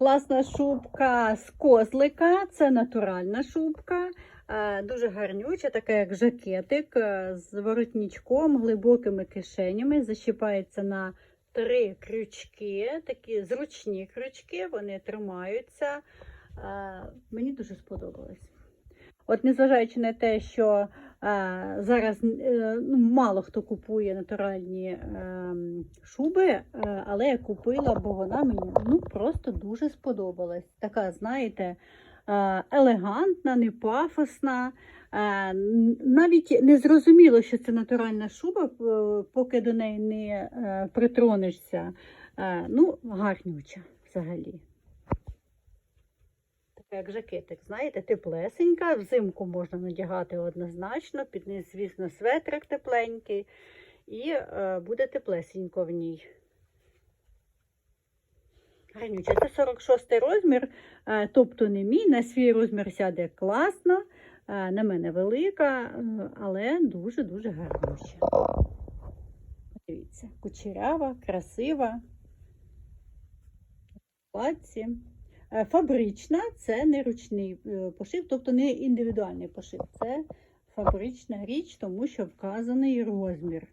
Класна шубка з козлика, це натуральна шубка, е, дуже гарнюча, така як жакетик е, з воротничком, глибокими кишенями. Защіпається на три крючки, такі зручні крючки, вони тримаються. Е, Мені дуже сподобалось. От незважаючи на те, що зараз е, ну, мало хто купує натуральні е, шуби, е, але я купила, бо вона мені ну, просто дуже сподобалась. Така, знаєте, елегантна, не пафосна. Навіть не зрозуміло, що це натуральна шуба, поки до неї не притронешся. Ну, гарнюча взагалі. Як жакетик, знаєте, теплесенька, взимку можна надягати однозначно, під низ, звісно, светрик тепленький, і е, буде теплесенько в ній. Гарнюча. Це 46 розмір, е, тобто не мій, на свій розмір сяде класно, е, на мене велика, е, але дуже-дуже гарнюча. Дивіться, кучерява, красива. Платці. Е, Фабрична це не ручний е, пошив, тобто не індивідуальний пошив. Це фабрична річ, тому що вказаний розмір.